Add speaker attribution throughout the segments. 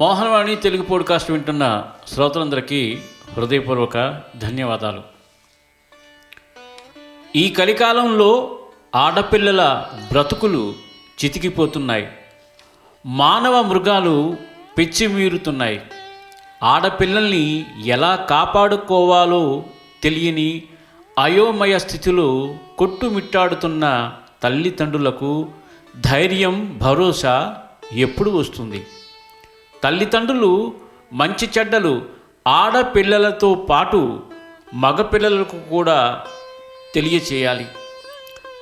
Speaker 1: Mohanavani Telugu podcast వింటున్న శ్రోతలందరికీ హృదయపూర్వక ధన్యవాదాలు. ఈ కలికాలంలో ఆడపిల్లల బ్రతుకులు చితికిపోతున్నాయి. మానవ మృగాలు పెచ్చిమీరుతున్నాయి. ఆడపిల్లల్ని ఎలా కాపాడుకోవాలో తెలియని అయోమయ స్థితిలో కొట్టుమిట్టాడుతున్న తల్లిదండ్రులకు ధైర్యం భరోసా ఎప్పుడు వస్తుంది. తల్లిదండ్రులు మంచి చెడ్డలు ఆడపిల్లలతో పాటు మగపిల్లలకు కూడా తెలియచేయాలి.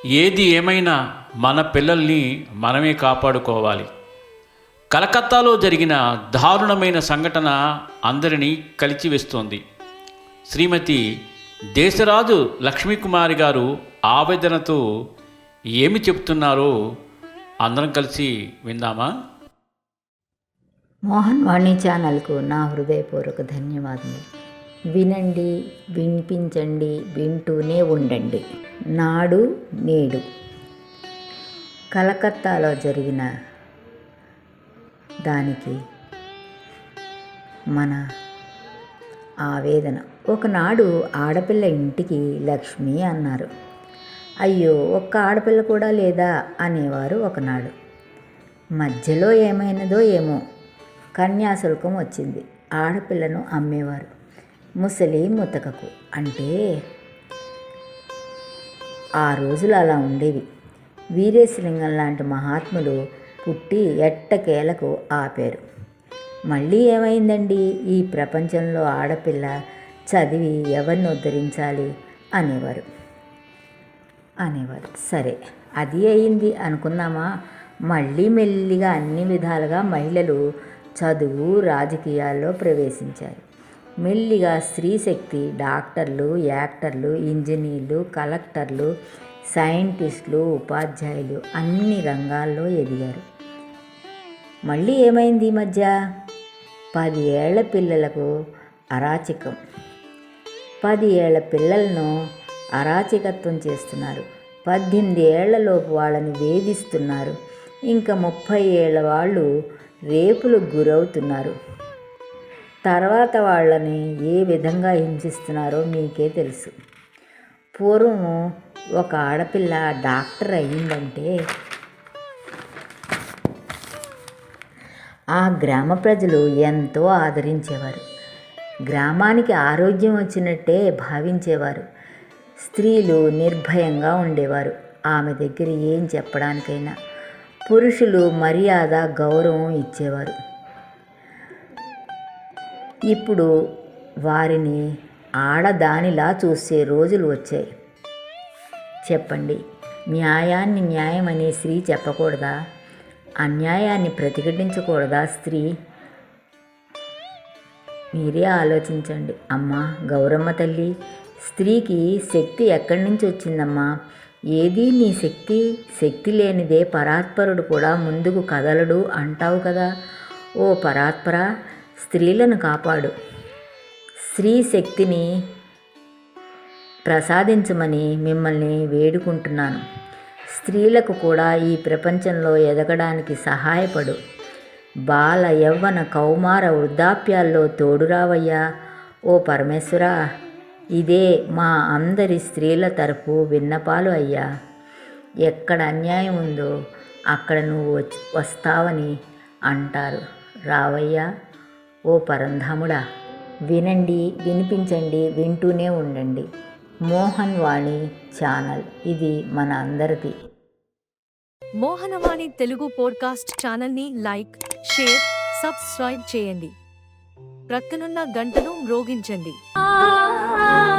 Speaker 1: ఏది ఏమైనా మన పిల్లల్ని మనమే కాపాడుకోవాలి. కలకత్తాలో జరిగిన దారుణమైన సంఘటన అందరినీ కలిచివేస్తోంది శ్రీమతి దేశరాజు లక్ష్మీకుమారి గారు ఆవేదనతో ఏమి చెప్తున్నారో అందరం కలిసి విందామా?
Speaker 2: మోహన్ వాణి ఛానల్కు నా హృదయపూర్వక ధన్యవాదములు. వినండి వినిపించండి వింటూనే ఉండండి. నాడు నేడు. కలకత్తాలో జరిగిన దానికి మన ఆవేదన. ఒకనాడు ఆడపిల్ల ఇంటికి లక్ష్మి అన్నారు. అయ్యో ఒక్క ఆడపిల్ల కూడా లేదా? అనేవారు ఒకనాడు. మధ్యలో ఏమైనదో ఏమో. కన్యాశుల్కం వచ్చింది. ఆడపిల్లను అమ్మేవారు. ముసలి ముతకకు అంటే ఆ రోజులు అలా ఉండేవి. వీరేశలింగం లాంటి మహాత్ములు పుట్టి ఎట్టకేలకు ఆపారు. మళ్ళీ ఏమైందండి? ఈ ప్రపంచంలో ఆడపిల్ల చదివి ఎవరిని ఉద్ధరించాలి? అనేవారు. అనేవారు. సరే అది అయింది అనుకున్నామా మళ్ళీ మెల్లిగా అన్ని విధాలుగా మహిళలు చదువు రాజకీయాల్లో ప్రవేశించారు. మెల్లిగా స్త్రీ శక్తి డాక్టర్లు యాక్టర్లు ఇంజనీర్లు కలెక్టర్లు సైంటిస్టులు ఉపాధ్యాయులు అన్ని రంగాల్లో ఎదిగారు. మళ్ళీ ఏమైంది ఈ మధ్య? పది ఏళ్ళ పిల్లలకు అరాచకం. పది ఏళ్ళ పిల్లలను అరాచకత్వం చేస్తున్నారు. పద్దెనిమిది ఏళ్ళలోపు వాళ్ళని వేధిస్తున్నారు. ఇంకా ముప్పై ఏళ్ళ వాళ్ళు రేపులకు గురవుతున్నారు. తర్వాత వాళ్ళని ఏ విధంగా హింసిస్తున్నారో మీకే తెలుసు. పూర్వం ఒక ఆడపిల్ల డాక్టర్ అయ్యిందంటే ఆ గ్రామ ప్రజలు ఎంతో ఆదరించేవారు. గ్రామానికి ఆరోగ్యం వచ్చినట్టే భావించేవారు. స్త్రీలు నిర్భయంగా ఉండేవారు. ఆమె దగ్గర ఏం చెప్పడానికైనా. పురుషులు మర్యాద గౌరవం ఇచ్చేవారు. ఇప్పుడు వారిని ఆడదానిలా చూసే రోజులు వచ్చాయి. చెప్పండి న్యాయాన్ని న్యాయమని స్త్రీ చెప్పకూడదా? అన్యాయాన్ని ప్రతిఘటించకూడదా స్త్రీ? మీరే ఆలోచించండి. అమ్మా గౌరమ్మ తల్లి స్త్రీకి శక్తి ఎక్కడి నుంచి వచ్చిందమ్మా? ఏది నీ శక్తి శక్తి లేనిదే పరాత్పరుడు కూడా ముందుకు కదలడు అంటావు కదా. ఓ పరాత్పర స్త్రీలను కాపాడు. స్త్రీ శక్తిని ప్రసాదించమని మిమ్మల్ని వేడుకుంటున్నాను. స్త్రీలకు కూడా ఈ ప్రపంచంలో ఎదగడానికి సహాయపడు. బాల యవ్వన కౌమార వృద్ధాప్యాల్లో తోడురావయ్యా. ఓ పరమేశ్వరా ఇదే మా అందరి స్త్రీల తరపు విన్నపాలు అయ్యా. ఎక్కడ అన్యాయం ఉందో అక్కడ నువ్వు వచ్చి వస్తావని అంటారు. రావయ్యా ఓ పరంధాముడా వినండి వినిపించండి వింటూనే ఉండండి. మోహన్ వాణి ఛానల్ ఇది మన అందరిది.
Speaker 3: మోహనవాణి తెలుగు పోడ్కాస్ట్ ఛానల్ని లైక్ షేర్ సబ్స్క్రైబ్ చేయండి. ప్రక్కనున్న గంటను మ్రోగించండి
Speaker 4: ఆ